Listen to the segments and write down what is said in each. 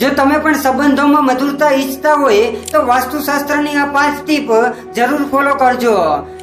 જો તમે પણ સંબંધોમાં મધુરતા ઈચ્છતા હોય, તો વાસ્તુશાસ્ત્રની આ પાંચ ટીપ જરૂર ફોલો કરજો.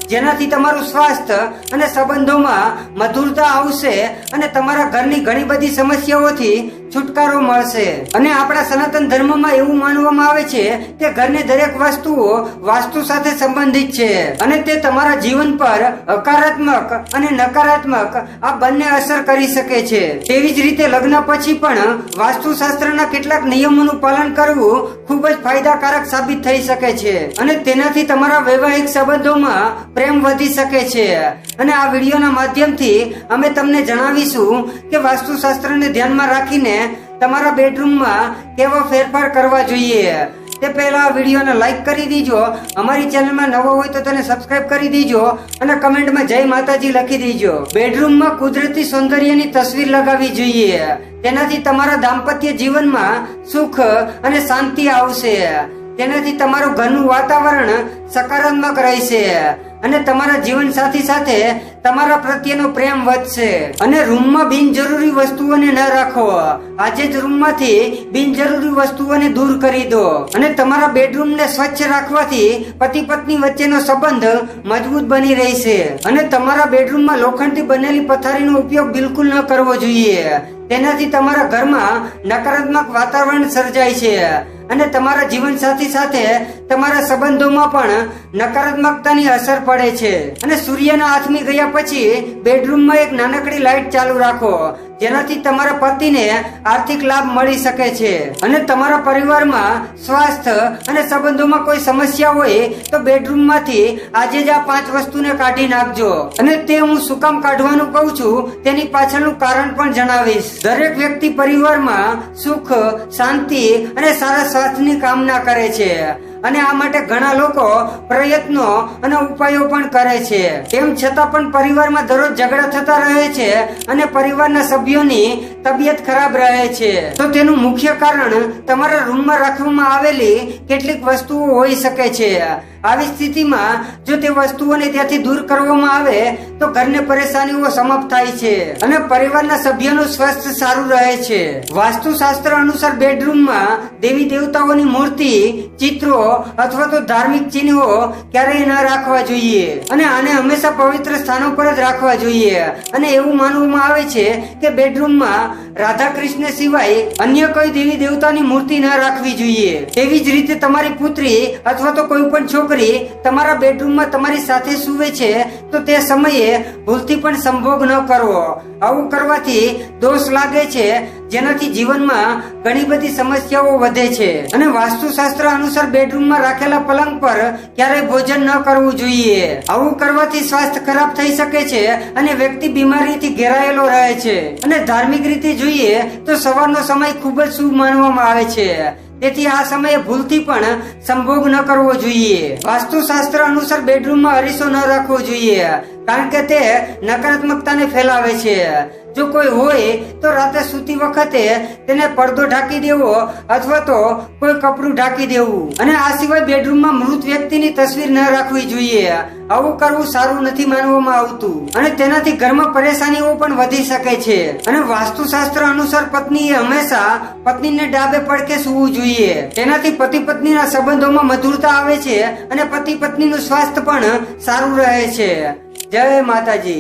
જેનાથી તમારું સ્વાસ્થ્ય અને સંબંધોમાં મધુરતા આવશે અને તમારા ઘરની ઘણી બધી સમસ્યાઓથી છુટકારો મળશે. અને આપણા સનાતન ધર્મમાં એવું માનવામાં આવે છે કે ઘરની દરેક વસ્તુઓ વાસ્તુ સાથે સંબંધિત છે. અને તે તમારા જીવન પર હકારાત્મક અને નકારાત્મક આ બંને અસર કરી શકે છે. તેવી જ રીતે લગ્ન પછી પણ વાસ્તુશાસ્ત્રના કેટલાક નિયમોનું પાલન કરવું ખૂબ જ ફાયદાકારક સાબિત થઈ શકે છે. અને તેનાથી તમારા વૈવાહિક સંબંધોમાં પ્રેમ વધી શકે છે. અને આ વિડીયોના માધ્યમથી અમે તમને જણાવીશું કે વાસ્તુશાસ્ત્રને ધ્યાનમાં રાખીને તમારા બેડરૂમમાં કેવો ફેરફાર કરવા જોઈએ? તે પહેલા વિડીયોને લાઈક કરી દીજો. અમારી ચેનલમાં નવો હોય તો તેને સબસ્ક્રાઇબ કરી દીજો અને કમેન્ટમાં જય માતાજી લખી દીજો. બેડરૂમમાં કુદરતી સૌંદર્યની તસવીર લગાવી જોઈએ. તેનાથી તમારા દાંપત્ય જીવનમાં સુખ અને શાંતિ આવશે. તેનાથી તમારું ઘરનું વાતાવરણ સકારાત્મક રહેશે. અને તમારા જીવન સાથી સાથે તમારા પ્રત્યેનો પ્રેમ વધશે. અને રૂમમાં બિનજરૂરી વસ્તુઓને ન રાખો. આજે જ રૂમમાંથી બિનજરૂરી વસ્તુઓને દૂર કરી દો. અને તમારા બેડરૂમને સ્વચ્છ રાખવાથી પતિ પત્ની વચ્ચેનો સંબંધ મજબૂત બની રહેશે. અને તમારા બેડરૂમમાં લોખંડથી બનેલી પથારીનો ઉપયોગ બિલકુલ ન કરવો જોઈએ. તેનાથી તમારા ઘરમાં નકારાત્મક વાતાવરણ સર્જાય છે. અને તમારા જીવન સાથી સાથે તમારા સંબંધોમાં પણ નકારાત્મકતાની અસર પડે છે. અને સૂર્યના આથમી ગયા પછી બેડરૂમમાં એક નાનકડી લાઇટ ચાલુ રાખો. જેનાથી તમારા પતિને આર્થિક લાભ મળી શકે છે. અને તમારા પરિવારમાં સ્વાસ્થ્ય અને સંબંધોમાં કોઈ સમસ્યા હોય તો બેડરૂમમાંથી આજે જ આ પાંચ વસ્તુને કાઢી નાખજો. અને તે હું શું કામ કાઢવાનું કહું છું તેની પાછળનું કારણ પણ જણાવીશ. દરેક વ્યક્તિ પરિવારમાં સુખ, શાંતિ અને સારા સ્વાસ્થ્યની કામના કરે છે. અને આ માટે ઘણા લોકો પ્રયત્નો અને ઉપાયો પણ કરે છે. તેમ છતાં પણ પરિવારમાં દરરોજ ઝઘડા થતા રહે છે અને પરિવારના સભ્યોની તબિયત ખરાબ રહે છે. તો તેનું મુખ્ય કારણ તમારા રૂમમાં રાખવામાં આવેલી કેટલીક વસ્તુઓ હોઈ શકે છે. આવી સ્થિતિમાં જો તે વસ્તુઓને ત્યાંથી દૂર કરવામાં આવે, તો ઘરને પરેશાનીઓ સમાપ્ત થાય છે. અને પરિવારના સભ્યોનું સ્વાસ્થ્ય સારું રહે છે. વાસ્તુશાસ્ત્ર અનુસાર બેડરૂમમાં દેવી દેવતાઓની મૂર્તિ, ચિત્રો અથવા તો ધાર્મિક ચિહ્નો ક્યારેય ન રાખવા જોઈએ. અને આને હંમેશા પવિત્ર સ્થાનો પર જ રાખવા જોઈએ. અને એવું માનવામાં આવે છે કે બેડરૂમમાં રાધા કૃષ્ણ સિવાય અન્ય કોઈ દેવી દેવતાની મૂર્તિ ન રાખવી જોઈએ. તેવી જ રીતે તમારી પુત્રી અથવા તો કોઈ પણ છોકરી તમારા બેડરૂમમાં તમારી સાથે સૂવે છે, તો તે સમયે ભૂલથી પણ સંભોગ ન કરવો. આવું કરવાથી દોષ લાગે છે જેનાથી જીવનમાં ઘણી બધી સમસ્યાઓ વધે છે. અને વાસ્તુશાસ્ત્ર અનુસાર બેડરૂમમાં રાખેલા પલંગ પર ક્યારેય ભોજન ન કરવું જોઈએ. આવું કરવાથી સ્વાસ્થ્ય ખરાબ થઈ શકે છે અને વ્યક્તિ બીમારીથી ઘેરાયેલો રહે છે. અને ધાર્મિક રીતે જોઈએ તો સવારનો સમય ખૂબ જ શુભ માનવામાં આવે છે. તેથી આ સમયે ભૂલથી પણ સંભોગ ન કરવો જોઈએ. વાસ્તુશાસ્ત્ર અનુસાર બેડરૂમમાં અરીસો ન રાખવો જોઈએ. કારણ કે તે નકારાત્મકતાને ફેલાવે છે. જો કોઈ હોય, તો રાતે સૂતી વખતે તેને પડદો ઢાંકી દેવો અથવા તો કોઈ કપડું ઢાંકી દેવું. અને આ સિવાય બેડરૂમમાં મૃત વ્યક્તિની તસવીર ન રાખવી જોઈએ. આવું કરવું સારું નથી માનવામાં આવતું. અને તેનાથી ઘરમાં પરેશાનીઓ પણ વધી શકે છે. અને વાસ્તુશાસ્ત્ર અનુસાર પત્નીએ હંમેશા પત્નીને ડાબે પડકે સૂવું જોઈએ. તેનાથી પતિ પત્નીના સંબંધોમાં મધુરતા આવે છે અને પતિ પત્નીનું સ્વાસ્થ્ય પણ સારું રહે છે. જય માતાજી.